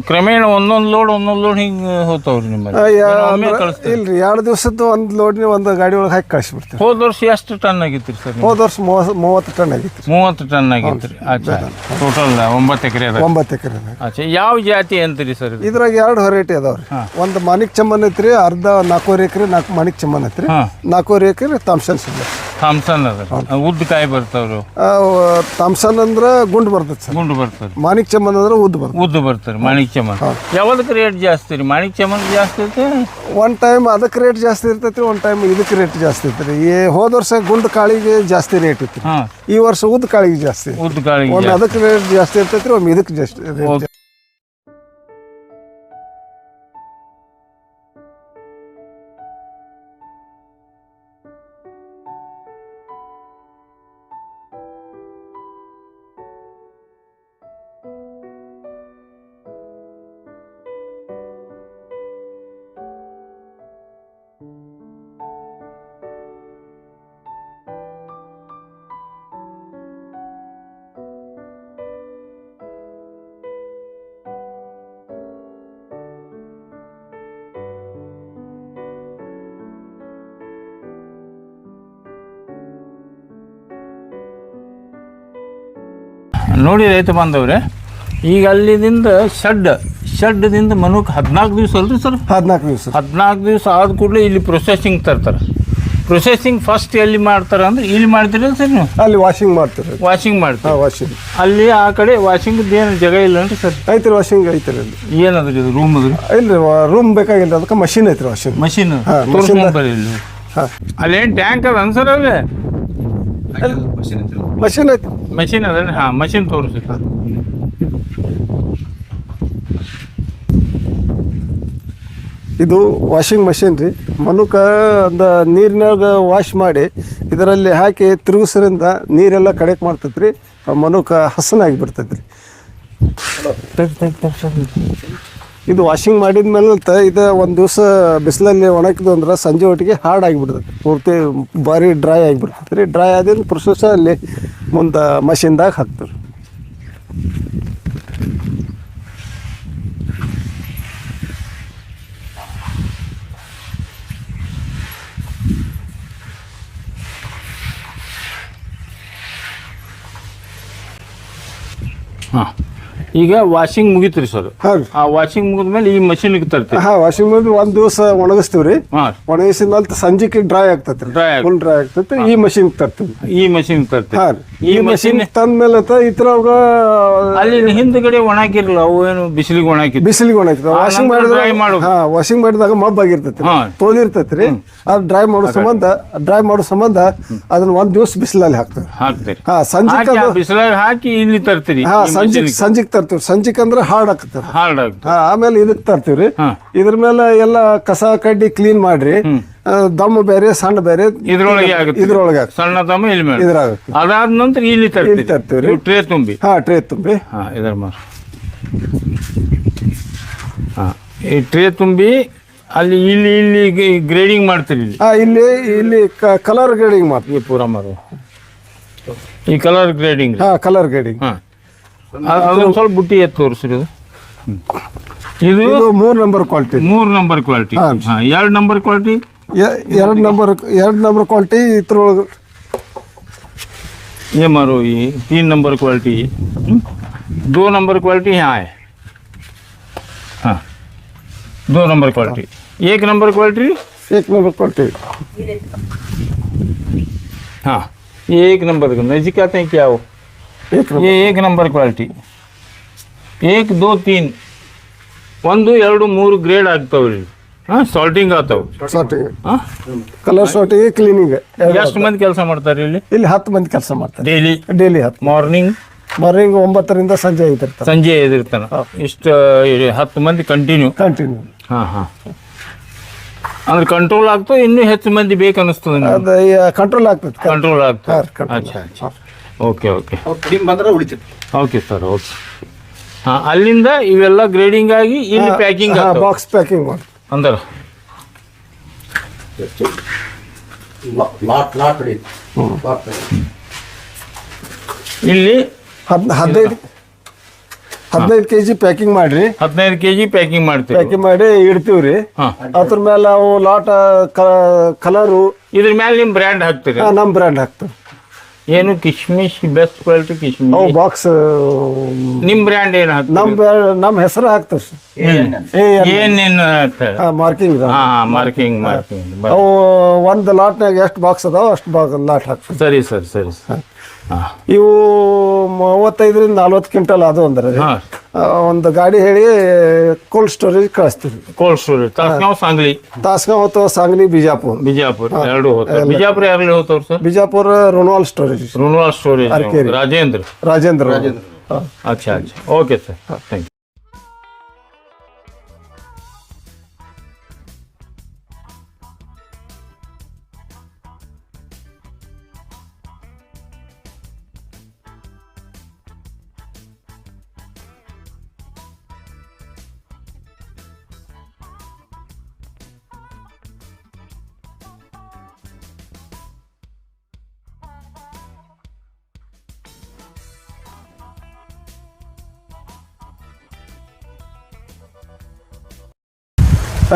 ಕ್ರಮೇಣ ಒಂದೊಂದು ಲೋಡ್ ಒಂದೊಂದು ಲೋಡ್ ಹಿಂಗೆ ಹೋಗ್ತಾವ್ರಿ ನಿಮ್ಮಲ್ಲಿ. ಕಳಿಸ್ತೀರಿ. ಇಲ್ರಿ ಎರಡು ದಿವಸದ್ದು ಒಂದು ಲೋಡ್ನಿ ಒಂದು ಗಾಡಿ ಒಳಗೆ ಹಾಕಿ ಕಳಿಸ್ಬಿಡ್ತೀವಿ ಹೋದ ವರ್ಷ ಎಷ್ಟು ಟನ್ ಆಗಿತ್ತು ರೀ ಸರ್ ಹೋದ ವರ್ಷ ಮೂವತ್ತು ಮೂವತ್ತು ಟನ್ ಆಗಿತ್ತು ರೀ ಮೂವತ್ತು ಟನ್ ಆಗಿತ್ತು ರೀ ಅಚ್ಚಾ ಟೋಟಲ್ ಒಂಬತ್ತು ಎಕರೆ ಅದ. ಒಂಬತ್ತು ಎಕರೆ ಅಚ್ಚಾ ಯಾವ ಜಾತಿ ಅಂತೀರಿ ಸರ್ ಇದು? ಇದ್ರಾಗ ಎರಡು ವೆರೈಟಿ ಅದಾವ್ರಿ. ಒಂದು ಮಾಣಿಕ್ ಚಮನ್ ಐತ್ರಿ ಅರ್ಧ ನಾಲ್ಕೂವರೆ ಎಕರೆ ನಾಲ್ಕು ಮಾಣಿಕ್ ಚಮನ್ ಐತ್ರಿ. ನಾಲ್ಕೂವರೆ ಎಕರೆ ತಾಮ್ಸನ್ ಸಿಗ್ಲ ಥಾಮ್ಸನ್ ಅದ. ಉದ್ದ ಕಾಯಿ ಬರ್ತಾವ್ರು. ಥಾಮ್ಸನ್ ಅಂದ್ರೆ ಗುಂಡ್ ಬರ್ತದ ಸರ್. ಗುಂಡು ಬರ್ತಾರೆ ಮಾಣಿಕ್ ಚಮನ್ ಅಂದ್ರೆ ಉದ್ದು ಬರ್ತದೆ. ಉದ್ದು ಬರ್ತಾರೆ ಮಾಣಿಕ್ ಚಮನ್. ಯಾವ್ದಕ್ಕೆ ರೇಟ್ ಜಾಸ್ತಿ ರೀ? ಮಾಣಿಕ್ ಚಮನ್ ಜಾಸ್ತಿ ಐತೆ ಒನ್ ಟೈಮ್ ಅದಕ್ಕೆ ರೇಟ್ ಜಾಸ್ತಿ ಇರ್ತೈತಿ ಒನ್ ಟೈಮ್ ಇದಕ್ಕೆ ರೇಟ್ ಜಾಸ್ತಿ ಇರ್ತೈತಿ ಈ ಹೋದ ವರ್ಷ ಗುಂಡ್ ಕಾಳಿಗೆ ಜಾಸ್ತಿ ರೇಟ್ ಇತ್ತು. ಈ ವರ್ಷ ಉದ್ದ ಕಾಳಿಗೆ ಜಾಸ್ತಿ. ಉದ್ದ ಕಾಳಿಗೆ ಒಮ್ಮೆ ಅದಕ್ಕೆ ರೇಟ್ ಜಾಸ್ತಿ ಇರ್ತೈತಿ ಒಮ್ಮೆ ಇದಕ್ಕೆ ಜಾಸ್ತಿ ನೋಡಿ ರೈತ ಬಾಂಧವ್ರೆ ಈಗ ಅಲ್ಲಿದಿಂದ ಶೆಡ್ ಶೆಡ್ದಿಂದ ಮನುಕ್ ಹದಿನಾಲ್ಕು ದಿವಸ ಅಲ್ರಿ ಸರ್? ಹದಿನಾಲ್ಕು ದಿವಸ. ಹದಿನಾಲ್ಕು ದಿವಸ ಆದ ಕೂಡಲೇ ಇಲ್ಲಿ ಪ್ರೊಸೆಸಿಂಗ್ ತರ್ತಾರೆ. ಪ್ರೊಸೆಸಿಂಗ್ ಫಸ್ಟ್ ಎಲ್ಲಿ ಮಾಡ್ತಾರೆ ಅಂದ್ರೆ ಇಲ್ಲಿ ಮಾಡ್ತೀರಲ್ಲ ಸರ್ ನೀವು? ಅಲ್ಲಿ ವಾಷಿಂಗ್ ಮಾಡ್ತಾರೆ. ವಾಷಿಂಗ್ ಮಾಡ್ತಾರೆ? ವಾಷಿಂಗ್ ಅಲ್ಲಿ ಆ ಕಡೆ ವಾಷಿಂಗ್ ಏನು ಜಾಗ ಇಲ್ಲ ಅಂತ ಸರ್? ಐತ್ರಿ ವಾಷಿಂಗ್ ಐತ್ರಿ ಅಲ್ಲಿ. ಏನದ್ರಿ ಇದು ರೂಮ್ ಅದ್ರಿ? ಇಲ್ಲ ರೂಮ್ ಬೇಕಾಗಿಲ್ಲ ಅದಕ್ಕೆ ಮಷಿನ್ ಐತ್ರಿ ವಾಷಿಂಗ್ ಮಷಿನ್ ಬರ್ರಿ ಇಲ್ಲಿ. ಹಾಂ. ಅಲ್ಲೇನು ಟ್ಯಾಂಕ್ ಅದ ಅನ್ಸರ್ ಅಲ್ಲೇ? ಮಷಿನ್ ಐತಿ ಮಷಿನ್ ಅದ ಹಾ ಮಷಿನ್ ತೋರಿಸಿ ಇದು ವಾಷಿಂಗ್ ಮಷಿನ್ ರೀ. ಮನುಕ ಅಂದ ನೀರಿನಾಗ ವಾಶ್ ಮಾಡಿ ಇದರಲ್ಲಿ ಹಾಕಿ ತಿರುಗಿಸ್ರಿಂದ ನೀರೆಲ್ಲ ಕಡೆಕ್ಟ್ ಮಾಡ್ತೈತೆ ರೀ ಮನುಕ ಹಸನಾಗಿ ಬಿಡ್ತೈತೆ ರೀ ಇದು ವಾಷಿಂಗ್ ಮಾಡಿದ್ಮೇಲೆ ಇದು ಒಂದು ದಿವಸ ಬಿಸಿಲಲ್ಲಿ ಒಣಗಿದು ಅಂದ್ರೆ ಸಂಜೆ ಒಟ್ಟಿಗೆ ಹಾರ್ಡ್ ಆಗಿಬಿಡ್ತದೆ. ಪೂರ್ತಿ ಭಾರಿ ಡ್ರೈ ಆಗಿಬಿಡ್ತದೆ. ರೀ ಡ್ರೈ ಆದಿಂದ ಪ್ರೊಸೆಸ್ ಅಲ್ಲಿ ಮುಂದೆ ಮಷಿನ್ದಾಗ ಹಾಕ್ತಾರೆ ಹಾಂ. ಈಗ ವಾಷಿಂಗ್ ಮುಗಿತ್ರಿ ಸರ್ ಆ ವಾಷಿಂಗ್ ಮುಗಿದ್ಮೇಲೆ ಈ ಮಷಿನ್ ತರ್ತೀವಿ ಹಾಂ ವಾಷಿಂಗ್ ಮುಗಿದ್ ಒಂದು ದಿವಸ ಒಣಗಿಸ್ತೀವ್ರಿ. ಹಾಂ. ಒಣಗಿಸಿದ ಮೇಲೆ ಸಂಜೆಗೆ ಡ್ರೈ ಆಗ್ತೈತೆ ರೀ Dry ಆಗ್- ಫುಲ್ ಡ್ರೈ ಆಗ್ತೈತಿ ಈ ಮಷಿನ್ ತರ್ತೀವಿ. ಈ ಮಷಿನ್ ತರ್ತೀವಿ ಹಾಂ ಈ ಮಷಿನ್ ಮೇಲೆ ತಂದ್ಮೇಲೆ ಆತ ಇದ್ರಾಗ ಅಲ್ಲಿ ಹಿಂದ್ಗಡೆ ಒಣಾಕಿರ್ಲಿಲ್ಲ ಅವು ಏನು ಬಿಸಿಲಿಗೆ ಒಣಾಕಿ ಬಿಸಿಲಿಗೆ ಒಣಾಕಿತ್ತು ವಾಷಿಂಗ್ ಮಾಡಿದಾಗ ಹಾ ವಾಷಿಂಗ್ ಮಾಡಿದಾಗ ಮಬ್ ಆಗಿರ್ತೈತಿ ಹಾ. ತೋಲಿರ್ತೈತಿ ರೀ. ಅದು ಡ್ರೈ ಮಾಡೋ ಸಂಬಂಧ ಡ್ರೈ ಮಾಡೋ ಸಂಬಂಧ ಅದನ್ನ ಒಂದ್ ದಿವಸ ಬಿಸಿಲಲ್ಲಿ ಹಾಕ್ತಾರೆ ಹಾಕ್ತೀರಿ ಹಾ ಸಂಜೆಗೆ ಬಿಸಿಲಲ್ಲಿ ಹಾಕಿ ಇಲ್ಲಿ ತರ್ತೀರಿ ಹಾ ಸಂಜೆ ಸಂಜೆಗೆ ತರ್ತೀವಿ. ಸಂಜಿಕ್ ಅಂದ್ರೆ ಹಾರ್ಡ್ ಹಾಕ್ತಾರೆ ಹಾರ್ಡ್ ಆಮೇಲೆ ಇದಕ್ಕೆ ತರ್ತೀವಿ ರೀ. ಇದ್ರ ಮೇಲೆ ಎಲ್ಲ ಕಸ ಕಡ್ಡಿ ಕ್ಲೀನ್ ಮಾಡ್ರಿ. ದಮ್ಮು ಬೇರೆ ಸಣ್ಣ ಬೇರೆ ಇದ್ರೊಳಗೆ ಆಗುತ್ತೆ. ಇದ್ರೊಳಗೆ ಸಣ್ಣ ದಮ್ಮ ಇಲ್ಲಿ ಮೇಲೆ. ಇದ್ರಾಗುತ್ತೆ. ಅದಾದ ನಂತರ ಇಲ್ಲಿ ಇಲ್ಲಿ ತರ್ತೀವಿ ರೀ. ಟ್ರೇ ತುಂಬಿ. ಹಾ ಟ್ರೇ ತುಂಬಿ. ಹಾಂ ಇದರ ಮಾರ ಹಾಂ ಈ ಟ್ರೇ ತುಂಬಿ ಅಲ್ಲಿ ಇಲ್ಲಿ ಇಲ್ಲಿ ಗ್ರೇಡಿಂಗ್ ಮಾಡ್ತೀರಿ ಇಲ್ಲಿ. ಹಾ ಇಲ್ಲಿ ಇಲ್ಲಿ ಕಲರ್ ಗ್ರೇಡಿಂಗ್ ಮಾಡ್ತೀವಿ. ಪೂರ ಮಾರು. ಈ ಕಲರ್ ಗ್ರೇಡಿಂಗ್ ಹಾ ಕಲರ್ ಗ್ರೇಡಿಂಗ್ ಹಾಂ. ಅದು ಅದೊಂದು ಸ್ವಲ್ಪ ಬುಟ್ಟಿ ಎತ್ತು ತೋರಿಸ್ರಿ ಇದು ಮೂರು ಇದು ಇದು ಮೂರ್ ನಂಬರ್ ಕ್ವಾಲಿಟಿ ಮೂರು ನಂಬರ್ ಕ್ವಾಲಿಟಿ ಹಾಂ. ಹಾ ಎರಡು ನಂಬರ್ ಕ್ವಾಲಿಟಿ ಎರಡು ನಂಬರ್ ಎರಡು ನಂಬರ್ ಕ್ವಾಲಿಟಿ ಇದ್ರೊಳಗೆ ये मारो ये तीन नंबर क्वालिटी हम्म? दो नंबर क्वालिटी यहाँ है हाँ दो नंबर क्वालिटी एक नंबर क्वालिटी एक नंबर क्वालिटी हाँ ये एक नंबर का नजीक आते हैं क्या हो एक नंबर ये एक नंबर क्वालिटी एक दो तीन ಒಂದು ಎರಡು ಮೂರು ಗ್ರೇಡ್ ಆಗ್ತಾವ್ರಿ ಹಾಂ ಸಾಲ್ಟಿಂಗ್ ಆತಾವು. ಶಾರ್ಟಿಂಗ್ ಹಾಂ? ಕಲರ್ ಶಾರ್ಟಿಂಗ್ ಕ್ಲೀನಿಂಗ್ ಎಷ್ಟು ಮಂದಿ ಕೆಲಸ ಮಾಡ್ತಾರೆ ಇಲ್ಲಿ? ಇಲ್ಲಿ ಹತ್ತು ಮಂದಿ ಕೆಲಸ ಮಾಡ್ತಾರೆ. ಡೈಲಿ ಡೈಲಿ ಹತ್ತು ಮಾರ್ನಿಂಗ್ ಮಾರ್ನಿಂಗ್ ಒಂಬತ್ತರಿಂದ ಸಂಜೆ ಐದು ಇರ್ತಾರೆ ಸಂಜೆ ಐದಿರ್ತಾನ? ಇಷ್ಟು ಹತ್ತು ಮಂದಿ ಕಂಟಿನ್ಯೂ ಕಂಟಿನ್ಯೂ ಹಾಂ ಹಾಂ. ಅಂದ್ರೆ ಕಂಟ್ರೋಲ್ ಆಗ್ತೋ ಇನ್ನೂ ಹೆಚ್ಚು ಮಂದಿ ಬೇಕು ಅನಿಸ್ತದೆ ಅದು ಕಂಟ್ರೋಲ್ ಆಗ್ತದೆ. ಕಂಟ್ರೋಲ್ ಆಗ್ತದೆ. ಅಚ್ಚಾ ಅಚ್ಚಾ. ಓಕೆ ಓಕೆ ಬಂದ್ರೆ ಉಳಿತೈತಿ ಓಕೆ ಸರ್ ಓಕೆ ಹಾಂ ಅಲ್ಲಿಂದ ಇವೆಲ್ಲ ಗ್ರೇಡಿಂಗ್ ಆಗಿ ಇಲ್ಲಿ ಪ್ಯಾಕಿಂಗ್ ಬಾಕ್ಸ್ ಪ್ಯಾಕಿಂಗ್ ಮಾಡಿ ಅಂದ್ರೆ. ಇಲ್ಲಿ ಹದ್ ಹದಿನೈದು ಹದಿನೈದು ಕೆ ಜಿ ಪ್ಯಾಕಿಂಗ್ ಮಾಡ್ರಿ. ಹದಿನೈದು ಕೆ ಜಿ ಪ್ಯಾಕಿಂಗ್ ಮಾಡ್ತೀವಿ. ಪ್ಯಾಕಿಂಗ್ ಮಾಡಿ ಇಡ್ತೀವಿ ರೀ. ಅದ್ರ ಮೇಲೆ ಅವು ಲಾಟ್ ಕಲರು. ಇದ್ರ ಮೇಲೆ ನಿಮ್ಮ ಬ್ರ್ಯಾಂಡ್ ಹಾಕ್ತೀರಿ. ನಮ್ಮ ಬ್ರ್ಯಾಂಡ್ ಹಾಕ್ತೇವೆ. ಏನು ಕಿಶ್ಮಿಶ್ ಬೆಸ್ಟ್ ಕ್ವಾಲಿಟಿ ಕಿಶ್ಮಿಶ್ ಓ ಬಾಕ್ಸ್ ನಿಮ್ಮ ಬ್ರ್ಯಾಂಡ್ ಏನು ಹಾಕ್ತೀರಿ? ನಮ್ಮ ನಮ್ಮ ಹೆಸರು ಹಾಕ್ತೇವೆ ಸರ್. ಏ ಏನೇನು ಮಾರ್ಕಿಂಗ್ ಹಾಂ ಹಾಂ ಮಾರ್ಕಿಂಗ್ ಮಾರ್ಕಿಂಗ್ ಅವು ಒಂದು ಲಾಟ್ನಾಗ ಎಷ್ಟು ಬಾಕ್ಸ್ ಅದಾವ ಅಷ್ಟು ಬಾಕ್ಸ್ ಲಾಟ್ ಹಾಕ್ತಾರೆ ಸರಿ ಸರ್ ಸರಿ ಸರ್. ಹಾಂ. ಇವು ಮೂವತ್ತೈದರಿಂದ ನಲ್ವತ್ತು ಕ್ವಿಂಟಲ್ ಅದು ಅಂದ್ರೆ ಒಂದು ಗಾಡಿ ಹೇಳಿ ಕೋಲ್ಡ್ ಸ್ಟೋರೇಜ್ ಕಳಿಸ್ತೀವಿ. Cold storage Tasgaon Sangli. ತಾಸ್ಗಾಂವ್ ಅಥವಾ ಸಾಂಗ್ಲಿ ಬಿಜಾಪುರ. ಬಿಜಾಪುರ ಎರಡು ಬಿಜಾಪುರ ಯಾರಲ್ಲಿ ಹೋಗ್ತಾವ್ರು sir? Bijapur Runwal storage Runwal storage Rajendra. Rajendra Rajendra. ಅಚ್ಚಾ ಅಚ್ಚಾ. ಓಕೆ ಸರ್ ಥ್ಯಾಂಕ್ ಯು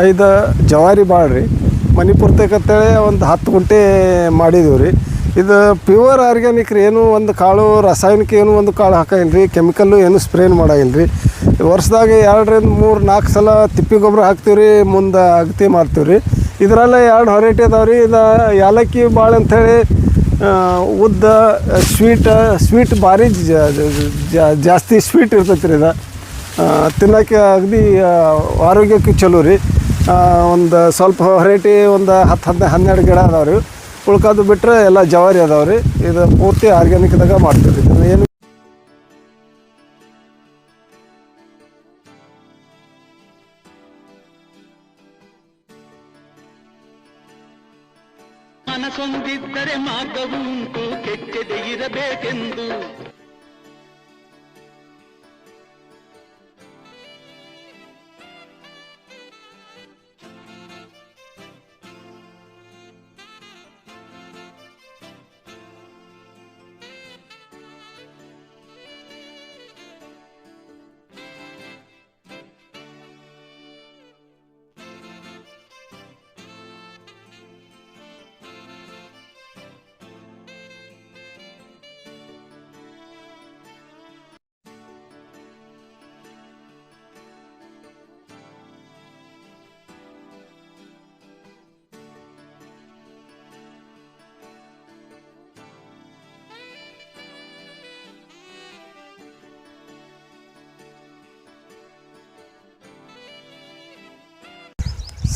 ಐದು ಜವಾರಿ ಭಾಳ ರೀ ಪೂರ್ತಕ್ಕಂತೇಳಿ ಒಂದು ಹತ್ತು ಗುಂಟೆ ಮಾಡಿದೀವಿ ರೀ. ಇದು ಪ್ಯೂರ್ ಆರ್ಗ್ಯಾನಿಕ್ ರೀ. ಏನು ಒಂದು ಕಾಳು ರಾಸಾಯನಿಕ ಏನು ಒಂದು ಕಾಳು ಹಾಕಿಲ್ಲ ರೀ ಕೆಮಿಕಲ್ಲು ಏನು ಸ್ಪ್ರೇನ್ ಮಾಡಾಗಿಲ್ಲ ರೀ ವರ್ಷದಾಗ ಎರಡರಿಂದ ಮೂರು ನಾಲ್ಕು ಸಲ ತಿಪ್ಪಿ ಗೊಬ್ಬರ ಹಾಕ್ತೀವಿ ರೀ. ಮುಂದೆ ಅಗತಿ ಮಾಡ್ತೀವಿ ರೀ. ಇದರಲ್ಲೇ ಎರಡು ಹೊರೈಟಿ ಅದಾವೆ ರೀ. ಇದು ಏಲಕ್ಕಿ ಭಾಳ ಅಂಥೇಳಿ ಉದ್ದ ಸ್ವೀಟ್ ಸ್ವೀಟ್ ಭಾರಿ ಜಾಸ್ತಿ ಸ್ವೀಟ್ ಇರ್ತೈತೆ ರೀ ಇದು ತಿನ್ನೋಕೆ ಅಗದಿ ಆರೋಗ್ಯಕ್ಕೆ ಚಲೋ ರೀ. ಒಂದು ಸ್ವಲ್ಪ ವೆರೈಟಿ ಒಂದು ಹತ್ತು ಹದಿನೈದು ಹನ್ನೆರಡು ಗಿಡ ಅದಾವೆ ರೀ. ಉಳ್ಕೋದು ಬಿಟ್ಟರೆ ಎಲ್ಲ ಜವಾರಿ ಅದಾವೆ ರೀ. ಇದು ಪೂರ್ತಿ ಆರ್ಗ್ಯಾನಿಕ್ದಾಗ ಮಾಡ್ತೀವಿ ಏನು ಮನಸೊಂದಿದ್ದರೆ ಮಾರ್ಗವುಂಟು. ಕೆಚ್ಚದೆ ಇರಬೇಕೆಂದು.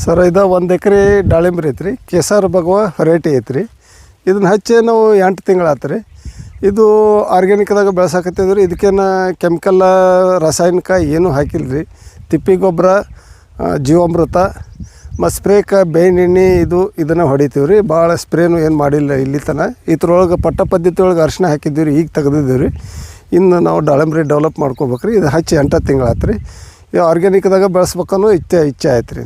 ಸರ್, ಇದು ಒಂದು ಎಕರೆ ದಾಳಿಂಬ್ರಿ ಐತ್ರಿ ಕೇಸರ್ ಭಗವ ವೆರೈಟಿ ಐತ್ರಿ. ಇದನ್ನ ಹಚ್ಚಿ ನಾವು ಎಂಟು ತಿಂಗಳು ರೀ. ಇದು ಆರ್ಗ್ಯಾನಿಕ್ದಾಗ ಬೆಳೆಸಾಕತ್ತಿದ್ರಿ ಇದಕ್ಕೇನು ಕೆಮಿಕಲ್ ರಾಸಾಯನಿಕ ಏನೂ ಹಾಕಿಲ್ಲ ರೀ ತಿಪ್ಪಿ ಗೊಬ್ಬರ ಜೀವಾಮೃತ, ಮತ್ತು ಸ್ಪ್ರೇಕ ಬೇವಿನ ಎಣ್ಣೆ ಇದು ಇದನ್ನು ಹೊಡಿತೀವಿ ರೀ. ಭಾಳ ಸ್ಪ್ರೇನು ಏನು ಮಾಡಿಲ್ಲ ಇಲ್ಲಿ ತನಕ ಇದ್ರೊಳಗೆ ಪಟ್ಟ ಪದ್ಧತಿ ಒಳಗೆ ಅರಿಶಿನ ಹಾಕಿದ್ದೀವಿ ರೀ. ಈಗ ತೆಗೆದಿದ್ದೀವಿ ರೀ. ಇನ್ನು ನಾವು ದಾಳಿಂಬ್ರಿ ಡೆವಲಪ್ ಮಾಡ್ಕೋಬೇಕ್ರಿ. ಇದು ಹಚ್ಚಿ ಎಂಟು ತಿಂಗಳು ಆತು ರೀ. ಆರ್ಗ್ಯಾನಿಕ್ದಾಗ ಬೆಳೆಸ್ಬೇಕನ್ನೋ ಇಚ್ಛೆ ಇಚ್ಛೆ ಆಯ್ತು ರೀ